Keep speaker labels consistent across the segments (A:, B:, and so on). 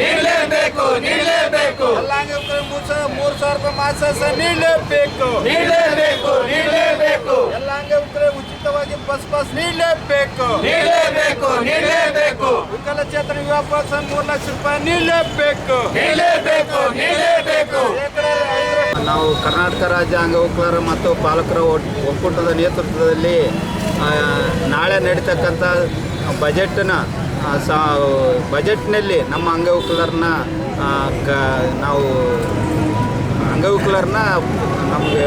A: ನೀಡಲೇಬೇಕು
B: ನೀಡಲೇಬೇಕು.
A: ಮೂರ್ ಸಾವಿರ ರೂಪಾಯಿ ಮಾಸಾಸ ನೀಡಲೇಬೇಕು.
B: ನೀಡಲೇಬೇಕು ನೀಡಲೇಬೇಕು.
A: ಎಲ್ಲ ಅಂಗವಿಕಲರಿಗೆ ಉಚಿತವಾಗಿ ಬಸ್ ಪಾಸ್ ನೀಡಲೇಬೇಕು.
B: ನೀಡಲೇಬೇಕು ನೀಡಲೇಬೇಕು.
A: ವಿಕಲಚೇತನ ವಿವಾಹ ಪ್ರೋತ್ಸಾಹ ಮೂರು ಲಕ್ಷ ರೂಪಾಯಿ ನೀಡಲೇಬೇಕು.
B: ನೀಡಲೇಬೇಕು ನೀಡಲೇಬೇಕು.
C: ನಾವು ಕರ್ನಾಟಕ ರಾಜ್ಯ ಅಂಗವಿಕಲರ ಮತ್ತು ಪಾಲಕರ ಒಕ್ಕೂಟದ ನೇತೃತ್ವದಲ್ಲಿ ನಾಳೆ ನಡೀತಕ್ಕಂಥ ಬಜೆಟ್ನ ಸಾ, ಬಜೆಟ್ನಲ್ಲಿ ನಮ್ಮ ಅಂಗವಿಕಲರನ್ನ ಕ ನಾವು ಅಂಗವಿಕಲರನ್ನ ನಮಗೆ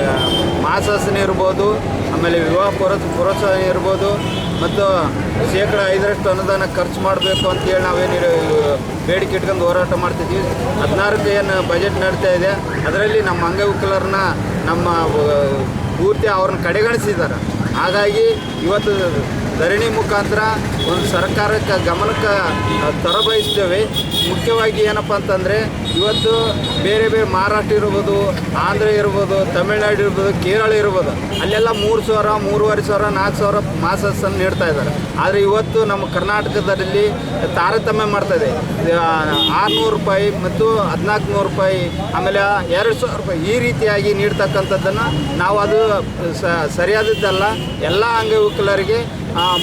C: ಮಾಸಾಸನ ಇರ್ಬೋದು, ಆಮೇಲೆ ವಿವಾಹ ಪುರ ಪ್ರೋತ್ಸಾಹ ಇರ್ಬೋದು, ಮತ್ತು ಶೇಕಡ ಐದರಷ್ಟು ಅನುದಾನ ಖರ್ಚು ಮಾಡಬೇಕು ಅಂತೇಳಿ ನಾವೇನು ಬೇಡಿಕೆ ಇಟ್ಕೊಂಡು ಹೋರಾಟ ಮಾಡ್ತಿದ್ವಿ ಹದಿನಾರಕ್ಕೆ ಏನು ಬಜೆಟ್ ನಡೀತಾ ಇದೆ, ಅದರಲ್ಲಿ ನಮ್ಮ ಅಂಗವಿಕಲರನ್ನ ನಮ್ಮ ಪೂರ್ತಿ ಅವ್ರನ್ನ ಕಡೆಗಣಿಸಿದ್ದಾರೆ. ಹಾಗಾಗಿ ಇವತ್ತು ಧರಣಿ ಮುಖಾಂತರ ಒಂದು ಸರ್ಕಾರಕ್ಕೆ ಗಮನಕ್ಕೆ ತರಬಯಸ್ತೇವೆ. ಮುಖ್ಯವಾಗಿ ಏನಪ್ಪ ಅಂತಂದರೆ, ಇವತ್ತು ಬೇರೆ ಬೇರೆ ಮಹಾರಾಷ್ಟ್ರ ಇರ್ಬೋದು, ಆಂಧ್ರ ಇರ್ಬೋದು, ತಮಿಳ್ನಾಡು ಇರ್ಬೋದು, ಕೇರಳ ಇರ್ಬೋದು, ಅಲ್ಲೆಲ್ಲ ಮೂರು ಸಾವಿರ, ಮೂರುವರೆ ಸಾವಿರ, ನಾಲ್ಕು ಸಾವಿರ ಮಾಸಸ್ಸನ್ನು ನೀಡ್ತಾ ಇದ್ದಾರೆ. ಆದರೆ ಇವತ್ತು ನಮ್ಮ ಕರ್ನಾಟಕದಲ್ಲಿ ತಾರತಮ್ಯ ಮಾಡ್ತಾ ಇದೆ. ಆರುನೂರು ರೂಪಾಯಿ ಮತ್ತು ಹದಿನಾಲ್ಕು ನೂರು ರೂಪಾಯಿ, ಆಮೇಲೆ ಎರಡು ಸಾವಿರ ರೂಪಾಯಿ ಈ ರೀತಿಯಾಗಿ ನೀಡ್ತಕ್ಕಂಥದ್ದನ್ನು ನಾವು ಅದು ಸರಿಯಾದದ್ದಲ್ಲ. ಎಲ್ಲ ಅಂಗವಿಕಲರಿಗೆ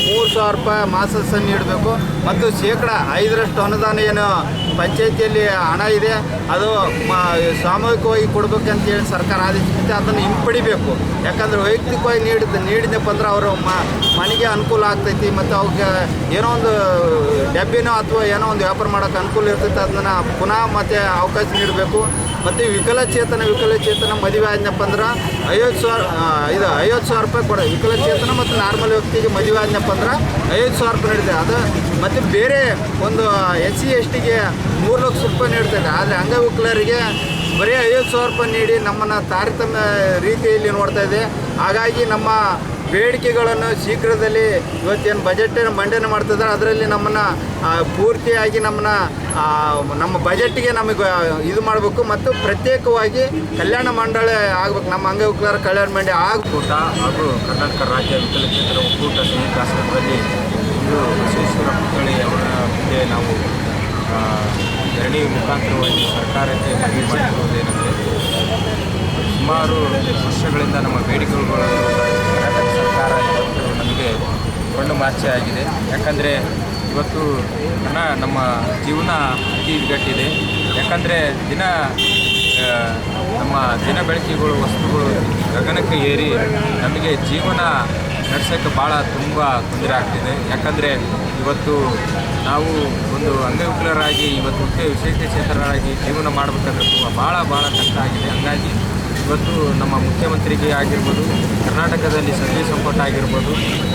C: ಮೂರು ಸಾವಿರ ರೂಪಾಯಿ ಮಾಸಸ್ಸನ್ನು ನೀಡಬೇಕು ಮತ್ತು ಶೇಕಡ ಐದರಷ್ಟು ಅನುದಾನ ಏನು ಪಂಚಾಯಿತಿಯಲ್ಲಿ ಹಣ ಇದೆ, ಅದು ಸಾಮೂಹಿಕವಾಗಿ ಕೊಡ್ಬೇಕಂತೇಳಿ ಸರ್ಕಾರ ಆದೇಶಿಸಿದೆ, ಅದನ್ನು ಹಿಂಪಡಿಬೇಕು. ಯಾಕಂದರೆ ವೈಯಕ್ತಿಕವಾಗಿ ನೀಡಿದ ನೀಡಿದಪ್ಪ ಅಂದ್ರೆ ಅವರು ಮನೆಗೆ ಅನುಕೂಲ ಆಗ್ತೈತಿ, ಮತ್ತು ಅವಕ್ಕೆ ಏನೋ ಒಂದು ಡಬ್ಬಿನೋ ಅಥವಾ ಏನೋ ಒಂದು ವ್ಯಾಪಾರ ಮಾಡೋಕ್ಕೆ ಅನುಕೂಲ ಇರ್ತೈತೆ, ಅದನ್ನು ಪುನಃ ಮತ್ತೆ ಅವಕಾಶ ನೀಡಬೇಕು. ಮತ್ತು ವಿಕಲಚೇತನ ವಿಕಲಚೇತನ ಮದುವೆ ಆದ್ನಪ್ಪ ಅಂದ್ರೆ ಐವತ್ತು ಸಾವಿರ ಇದು ಐವತ್ತು ಸಾವಿರ ರೂಪಾಯಿ ಕೊಡ, ವಿಕಲಚೇತನ ಮತ್ತು ನಾರ್ಮಲ್ ವ್ಯಕ್ತಿಗೆ ಮದುವೆ ಆದ್ನಪ್ಪ ಅಂದ್ರೆ ಐವತ್ತು ಸಾವಿರ ರೂಪಾಯಿ ನೀಡಿದೆ ಅದು ಮತ್ತು ಬೇರೆ ಒಂದು ಎಸ್ ಸಿ ಎಸ್ ಟಿಗೆ ಮೂರು ಲಕ್ಷ ರೂಪಾಯಿ ನೀಡ್ತಾರೆ ಆದರೆ ಅಂಗವಿಕಲರಿಗೆ ಬರೀ ಐವತ್ತು ಸಾವಿರ ರೂಪಾಯಿ ನೀಡಿ ನಮ್ಮನ್ನು ತಾರತಮ್ಯ ರೀತಿಯಲ್ಲಿ ನೋಡ್ತಾ ಇದೆ. ಹಾಗಾಗಿ ನಮ್ಮ ಬೇಡಿಕೆಗಳನ್ನು ಶೀಘ್ರದಲ್ಲಿ ಇವತ್ತೇನು ಬಜೆಟನ್ನು ಮಂಡನೆ ಮಾಡ್ತಿದ್ದಾರೆ ಅದರಲ್ಲಿ ನಮ್ಮನ್ನು ಪೂರ್ತಿಯಾಗಿ ನಮ್ಮನ್ನ ನಮ್ಮ ಬಜೆಟ್ಗೆ ನಮಗೆ ಇದು ಮಾಡಬೇಕು ಮತ್ತು ಪ್ರತ್ಯೇಕವಾಗಿ ಕಲ್ಯಾಣ ಮಂಡಳಿ ಆಗಬೇಕು. ನಮ್ಮ ಅಂಗವಿಕಲರ ಕಲ್ಯಾಣ ಮಂಡಳಿ
D: ಆಗಬೇಕು. ಹಾಗೂ ಕರ್ನಾಟಕ ರಾಜ್ಯ ವಿಕಲಚೇತರ ಒಕ್ಕೂಟ ಸಂಯುಕ್ತ ಆಶ್ರಮದಲ್ಲಿ ಇಂದು ಬಸವೇಶ್ವರ ಪುತ್ಥಳಿ ಅವರ ಮುಂದೆ ನಾವು ಧರಣಿ ಮುಖಾಂತರವಾಗಿ ಸರ್ಕಾರಕ್ಕೆ ಮನವಿ ಮಾಡಿರುವುದೇನೆಂದರೆ ಸುಮಾರು ವರ್ಷಗಳಿಂದ ನಮ್ಮ ಬೇಡಿಕೆಗಳನ್ನು ನಮಗೆ ಕಣ್ಣು ಮಾರ್ಚೆ ಆಗಿದೆ. ಯಾಕಂದರೆ ಇವತ್ತು ಹಣ ನಮ್ಮ ಜೀವನ ಅತಿ ಇದ್ಗಟ್ಟಿದೆ ಯಾಕಂದರೆ ದಿನ ನಮ್ಮ ದಿನ ಬೆಳಕಿಗಳು, ವಸ್ತುಗಳು ಗಗನಕ್ಕೆ ಏರಿ ನಮಗೆ ಜೀವನ ನಡೆಸೋಕ್ಕೆ ಭಾಳ ತುಂಬ ತೊಂದರೆ ಆಗ್ತಿದೆ. ಯಾಕಂದರೆ ಇವತ್ತು ನಾವು ಒಂದು ಅಂಗವಿಕಲರಾಗಿ, ಇವತ್ತು ಮುಖ್ಯ ವಿಶೇಷ ಕ್ಷೇತ್ರರಾಗಿ ಜೀವನ ಮಾಡಬೇಕಂದ್ರೆ ತುಂಬ ಭಾಳ ಭಾಳ ಕಷ್ಟ ಆಗಿದೆ. ಹಂಗಾಗಿ ಇವತ್ತು ನಮ್ಮ ಮುಖ್ಯಮಂತ್ರಿಗೆ ಆಗಿರ್ಬೋದು, ಕರ್ನಾಟಕದಲ್ಲಿ ಸಚಿವ ಸಂಪುಟ ಆಗಿರ್ಬೋದು,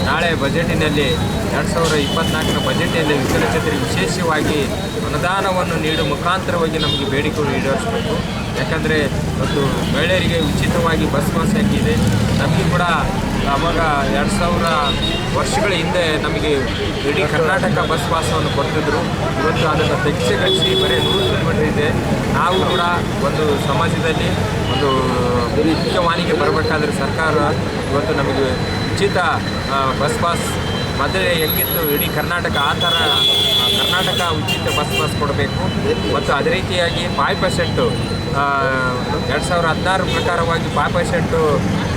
D: ನಾಳೆ ಬಜೆಟಿನಲ್ಲಿ ಎರಡು ಸಾವಿರ ಇಪ್ಪತ್ನಾಲ್ಕರ ಬಜೆಟ್ನಲ್ಲಿ ವಿಕಲಚೇತರಿಗೆ ವಿಶೇಷವಾಗಿ ಅನುದಾನವನ್ನು ನೀಡುವ ಮುಖಾಂತರವಾಗಿ ನಮಗೆ ಬೇಡಿಕೆ ಈಡೇರಿಸಬೇಕು. ಯಾಕಂದರೆ ಇವತ್ತು ಮಹಿಳೆಯರಿಗೆ ಉಚಿತವಾಗಿ ಬಸ್ ಪಾಸ್ ಹಾಕಿದೆ ನಮಗೆ ಕೂಡ ಅವಾಗ ಎರಡು ಸಾವಿರ ವರ್ಷಗಳ ಹಿಂದೆ ನಮಗೆ ಇಡೀ ಕರ್ನಾಟಕ ಬಸ್ ಪಾಸವನ್ನು ಕೊಡ್ತಿದ್ರು. ಇವತ್ತು ಅದನ್ನು ತೆಗೆಸಿಗಳಿಸಿ ಬರೀ ನೂರು ಕಿಲೋಮೀಟರ್ ಇದೆ. ನಾವು ಕೂಡ ಒಂದು ಸಮಾಜದಲ್ಲಿ ಒಂದು ಮುಖ್ಯವಾನಿಗೆ ಬರಬೇಕಾದ್ರೆ ಸರ್ಕಾರ ಇವತ್ತು ನಮಗೆ ಉಚಿತ ಬಸ್ ಪಾಸ್ ಮೊದಲೇ ಹೆಂಗಿತ್ತು, ಇಡೀ ಕರ್ನಾಟಕ, ಆ ಥರ ಕರ್ನಾಟಕ ಉಚಿತ ಬಸ್ ಪಾಸ್ ಕೊಡಬೇಕು. ಮತ್ತು ಅದೇ ರೀತಿಯಾಗಿ ಫೈವ್ ಪರ್ಸೆಂಟು ಎರಡು ಸಾವಿರ ಹದಿನಾರು ಪ್ರಕಾರವಾಗಿ ಪರ್ಸೆಂಟು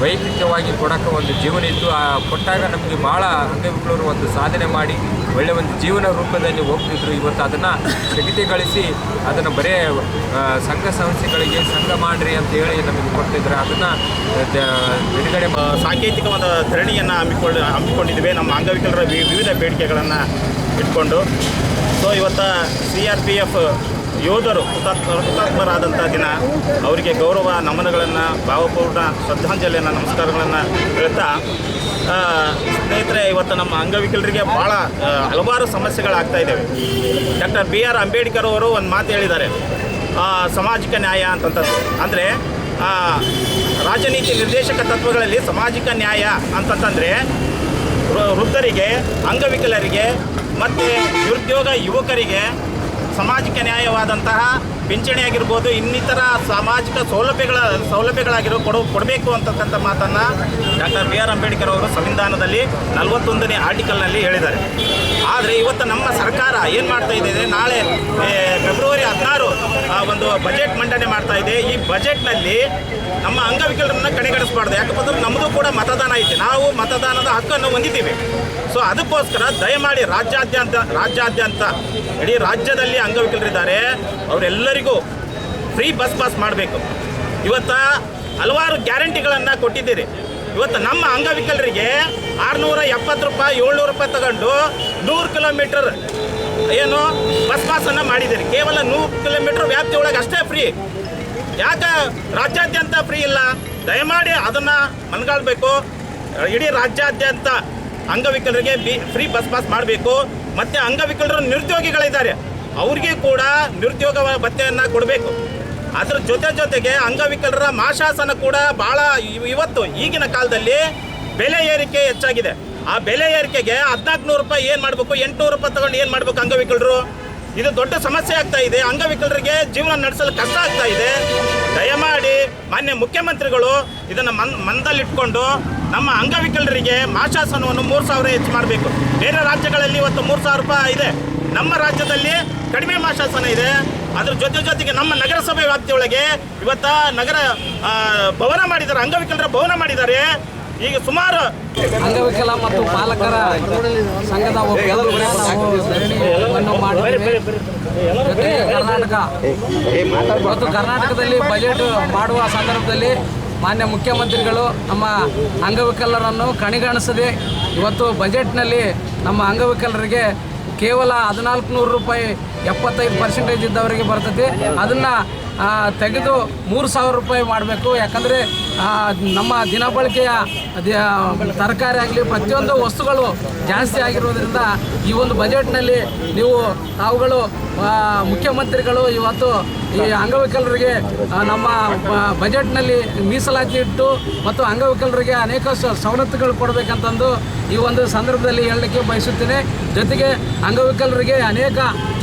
D: ವೈಯಕ್ತಿಕವಾಗಿ ಕೊಡೋಕ್ಕೆ ಒಂದು ಜೀವನ ಇತ್ತು. ಆ, ಕೊಟ್ಟಾಗ ನಮಗೆ ಭಾಳ ಅಂಗವಿಕಲರು ಒಂದು ಸಾಧನೆ ಮಾಡಿ ಒಳ್ಳೆಯ ಒಂದು ಜೀವನ ರೂಪದಲ್ಲಿ ಹೋಗ್ತಿದ್ರು. ಇವತ್ತು ಅದನ್ನು ಸ್ಥಗಿತಗೊಳಿಸಿ ಅದನ್ನು ಬರೇ ಸಂಘ ಸಂಸ್ಥೆಗಳಿಗೆ ಸಂಘ ಮಾಡ್ರಿ ಅಂತ ಹೇಳಿ ನಮಗೆ ಕೊಡ್ತಿದ್ರು ಅದನ್ನು ಬಿಡುಗಡೆ
E: ಸಾಂಕೇತಿಕವಾದ ಧರಣಿಯನ್ನು ಹಮ್ಮಿಕೊಳ್ಳ ಹಮ್ಮಿಕೊಂಡಿದ್ದೇವೆ ನಮ್ಮ ಅಂಗವಿಕಲರ ವಿವಿಧ ಬೇಡಿಕೆಗಳನ್ನು ಇಟ್ಕೊಂಡು. ಸೊ ಇವತ್ತು ಸಿ ಆರ್ ಪಿ ಎಫ್ ಯೋಧರು ಹುತಾತ್ಮ ಹುತಾತ್ಮರಾದಂಥ ದಿನ ಅವರಿಗೆ ಗೌರವ, ನಮನಗಳನ್ನು, ಭಾವಪೂರ್ಣ ಶ್ರದ್ಧಾಂಜಲಿಯನ್ನು, ನಮಸ್ಕಾರಗಳನ್ನು ಹೇಳ್ತಾ ಸ್ನೇಹಿತರೆ, ಇವತ್ತು ನಮ್ಮ ಅಂಗವಿಕಲರಿಗೆ ಭಾಳ ಹಲವಾರು ಸಮಸ್ಯೆಗಳಾಗ್ತಾ ಇದ್ದಾವೆ. ಡಾಕ್ಟರ್ ಬಿ ಆರ್ ಅಂಬೇಡ್ಕರ್ ಅವರು ಒಂದು ಮಾತು ಹೇಳಿದ್ದಾರೆ. ಸಾಮಾಜಿಕ ನ್ಯಾಯ ಅಂತಂಥದ್ದು ಅಂದರೆ ರಾಜನೀತಿ ನಿರ್ದೇಶಕ ತತ್ವಗಳಲ್ಲಿ ಸಾಮಾಜಿಕ ನ್ಯಾಯ ಅಂತಂತಂದರೆ ವೃದ್ಧರಿಗೆ, ಅಂಗವಿಕಲರಿಗೆ, ಮತ್ತು ನಿರುದ್ಯೋಗ ಯುವಕರಿಗೆ ಸಾಮಾಜಿಕ ನ್ಯಾಯವಾದಂತಹ ಪಿಂಚಣಿ ಆಗಿರ್ಬೋದು, ಇನ್ನಿತರ ಸಾಮಾಜಿಕ ಸೌಲಭ್ಯಗಳ, ಸೌಲಭ್ಯಗಳಾಗಿರೋ ಕೊಡು, ಕೊಡಬೇಕು ಅಂತಕ್ಕಂಥ ಮಾತನ್ನು ಡಾಕ್ಟರ್ ಬಿ ಆರ್ ಅಂಬೇಡ್ಕರ್ ಅವರು ಸಂವಿಧಾನದಲ್ಲಿ ನಲವತ್ತೊಂದನೇ ಆರ್ಟಿಕಲ್ನಲ್ಲಿ ಹೇಳಿದ್ದಾರೆ. ಆದರೆ ಇವತ್ತು ನಮ್ಮ ಸರ್ಕಾರ ಏನು ಮಾಡ್ತಾ ಇದೆ ನಾಳೆ ಫೆಬ್ರವರಿ ಹದಿನಾರು ಒಂದು ಬಜೆಟ್ ಮಂಡನೆ ಮಾಡ್ತಾ ಇದೆ. ಈ ಬಜೆಟ್ನಲ್ಲಿ ನಮ್ಮ ಅಂಗವಿಕಲರನ್ನ ಕಡೆಗಣಿಸಬಾರ್ದು. ಯಾಕಪ್ಪ ಅಂದ್ರೆ ನಮ್ಮದು ಕೂಡ ಮತದಾನ ಐತೆ. ನಾವು ಮತದಾನದ ಹಕ್ಕನ್ನು ಹೊಂದಿದ್ದೀವಿ. ಸೊ ಅದಕ್ಕೋಸ್ಕರ ದಯಮಾಡಿ ರಾಜ್ಯಾದ್ಯಂತ ರಾಜ್ಯಾದ್ಯಂತ, ಇಡೀ ರಾಜ್ಯದಲ್ಲಿ ಅಂಗವಿಕಲರಿದ್ದಾರೆ. ಅವರೆಲ್ಲರಿಗೂ ಫ್ರೀ ಬಸ್ ಪಾಸ್ ಮಾಡಬೇಕು. ಇವತ್ತ ಹಲವಾರು ಗ್ಯಾರಂಟಿಗಳನ್ನು ಕೊಟ್ಟಿದ್ದೀರಿ. ಇವತ್ತು ನಮ್ಮ ಅಂಗವಿಕಲರಿಗೆ ಆರುನೂರ ಎಪ್ಪತ್ತು ರೂಪಾಯಿ, ಏಳ್ನೂರು ರೂಪಾಯಿ ತಗೊಂಡು ನೂರು ಕಿಲೋಮೀಟರ್ ಏನು ಬಸ್ ಪಾಸನ್ನು ಮಾಡಿದ್ದೀರಿ. ಕೇವಲ ನೂರು ಕಿಲೋಮೀಟರ್ ವ್ಯಾಪ್ತಿ ಒಳಗೆ ಅಷ್ಟೇ ಫ್ರೀ ಯಾಕೆ ರಾಜ್ಯಾದ್ಯಂತ ಫ್ರೀ ಇಲ್ಲ? ದಯಮಾಡಿ ಅದನ್ನು ಮನ್ಗಾಳ್ಬೇಕು. ಇಡೀ ರಾಜ್ಯಾದ್ಯಂತ ಅಂಗವಿಕಲರಿಗೆ ಬಿ ಫ್ರೀ ಬಸ್ ಪಾಸ್ ಮಾಡಬೇಕು. ಮತ್ತು ಅಂಗವಿಕಲರು ನಿರುದ್ಯೋಗಿಗಳಿದ್ದಾರೆ. ಅವ್ರಿಗೆ ಕೂಡ ನಿರುದ್ಯೋಗ ಭತ್ಯೆಯನ್ನು ಕೊಡಬೇಕು. ಅದ್ರ ಜೊತೆ ಜೊತೆಗೆ ಅಂಗವಿಕಲರ ಮಾಶಾಸನ ಕೂಡ ಭಾಳ ಇವತ್ತು ಈಗಿನ ಕಾಲದಲ್ಲಿ ಬೆಲೆ ಏರಿಕೆ ಹೆಚ್ಚಾಗಿದೆ. ಆ ಬೆಲೆ ಏರಿಕೆಗೆ ಹದಿನಾಲ್ಕು ನೂರು ರೂಪಾಯಿ ಏನು ಮಾಡಬೇಕು? ಎಂಟುನೂರು ರೂಪಾಯಿ ತಗೊಂಡು ಏನು ಮಾಡಬೇಕು ಅಂಗವಿಕಲರು? ಇದು ದೊಡ್ಡ ಸಮಸ್ಯೆ ಆಗ್ತಾ ಇದೆ. ಅಂಗವಿಕಲರಿಗೆ ಜೀವನ ನಡೆಸಲು ಕಷ್ಟ ಆಗ್ತಾ ಇದೆ. ದಯಮಾಡಿ ಮಾನ್ಯ ಮುಖ್ಯಮಂತ್ರಿಗಳು ಇದನ್ನು ಮನ್, ಮನದಲ್ಲಿಟ್ಕೊಂಡು ನಮ್ಮ ಅಂಗವಿಕಲರಿಗೆ ಮಾಶಾಸನವನ್ನು ಮೂರು ಸಾವಿರ ಹೆಚ್ಚು ಮಾಡಬೇಕು. ಬೇರೆ ರಾಜ್ಯಗಳಲ್ಲಿ ಇವತ್ತು ಮೂರು ಸಾವಿರ ರೂಪಾಯಿ ಇದೆ. ನಮ್ಮ ರಾಜ್ಯದಲ್ಲಿ ಕಡಿಮೆ ಮಾಶಾಸನ ಇದೆ. ಅದ್ರ ಜೊತೆ ಜೊತೆಗೆ ನಮ್ಮ ನಗರಸಭೆ ವ್ಯಾಪ್ತಿಯೊಳಗೆ ಇವತ್ತ ನಗರ ಭವನ ಮಾಡಿದ್ದಾರೆ. ಅಂಗವಿಕಲರ ಭವನ ಮಾಡಿದ್ದಾರೆ. ಈಗ ಸುಮಾರು
F: ಅಂಗವಿಕಲ ಮತ್ತು ಪಾಲಕರ ಸಂಘದ ಕರ್ನಾಟಕ ಮತ್ತು ಕರ್ನಾಟಕದಲ್ಲಿ ಬಜೆಟ್ ಮಾಡುವ ಸಂದರ್ಭದಲ್ಲಿ ಮಾನ್ಯ ಮುಖ್ಯಮಂತ್ರಿಗಳು ನಮ್ಮ ಅಂಗವಿಕಲರನ್ನು ಕಣಿಗಾಣಿಸದೆ ಇವತ್ತು ಬಜೆಟ್ನಲ್ಲಿ ನಮ್ಮ ಅಂಗವಿಕಲರಿಗೆ ಕೇವಲ ಹದಿನಾಲ್ಕು ನೂರು ರೂಪಾಯಿ ಎಪ್ಪತ್ತೈದು ಪರ್ಸೆಂಟೇಜ್ ಇದ್ದವರಿಗೆ ಬರ್ತದೆ. ಅದನ್ನು ತೆಗೆದು ಮೂರು ಸಾವಿರ ರೂಪಾಯಿ ಮಾಡಬೇಕು. ಯಾಕಂದರೆ ನಮ್ಮ ದಿನಬಳಕೆಯ ಬಳಕೆಯ ತರಕಾರಿ ಆಗಲಿ, ಪ್ರತಿಯೊಂದು ವಸ್ತುಗಳು ಜಾಸ್ತಿ ಆಗಿರೋದ್ರಿಂದ ಈ ಒಂದು ಬಜೆಟ್ನಲ್ಲಿ ನೀವು ತಾವುಗಳು ಮುಖ್ಯಮಂತ್ರಿಗಳು ಇವತ್ತು ಈ ಅಂಗವಿಕಲರಿಗೆ ನಮ್ಮ ಬಜೆಟ್ನಲ್ಲಿ ಮೀಸಲಾತಿ ಇಟ್ಟು ಮತ್ತು ಅಂಗವಿಕಲರಿಗೆ ಅನೇಕ ಸವಲತ್ತುಗಳು ಕೊಡಬೇಕಂತಂದು ಈ ಒಂದು ಸಂದರ್ಭದಲ್ಲಿ ಹೇಳಲಿಕ್ಕೆ ಬಯಸುತ್ತೇನೆ. ಜೊತೆಗೆ ಅಂಗವಿಕಲರಿಗೆ ಅನೇಕ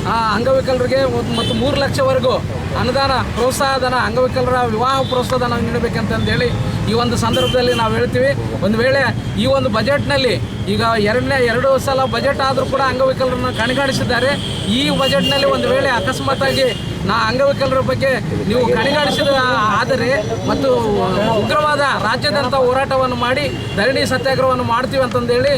F: ಆ, ಅಂಗವಿಕಲರಿಗೆ ಮತ್ತು ಮೂರು ಲಕ್ಷವರೆಗೂ ಅನುದಾನ ಪ್ರೋತ್ಸಾಹಧನ ಅಂಗವಿಕಲರ ವಿವಾಹ ಪ್ರೋತ್ಸಾಹಧನ ನೀಡಬೇಕಂತಂದೇಳಿ ಈ ಒಂದು ಸಂದರ್ಭದಲ್ಲಿ ನಾವು ಹೇಳ್ತೀವಿ. ಒಂದು ವೇಳೆ ಈ ಒಂದು ಬಜೆಟ್ನಲ್ಲಿ ಈಗ ಎರಡನೇ ಎರಡು ಸಲ ಬಜೆಟ್ ಆದರೂ ಕೂಡ ಅಂಗವಿಕಲರನ್ನು ಕಣಿಗಾಣಿಸಿದ್ದಾರೆ. ಈ ಬಜೆಟ್ನಲ್ಲಿ ಒಂದು ವೇಳೆ ಅಕಸ್ಮಾತಾಗಿ ನಾ ಅಂಗವಿಕಲರ ಬಗ್ಗೆ ನೀವು ಕಣಿಗಾಣಿಸಿದ ಆದರೆ ಮತ್ತು ಉಗ್ರವಾದ ರಾಜ್ಯಾದ್ಯಂತ ಹೋರಾಟವನ್ನು ಮಾಡಿ ಧರಣಿ ಸತ್ಯಾಗ್ರಹವನ್ನು ಮಾಡ್ತೀವಿ ಅಂತಂದೇಳಿ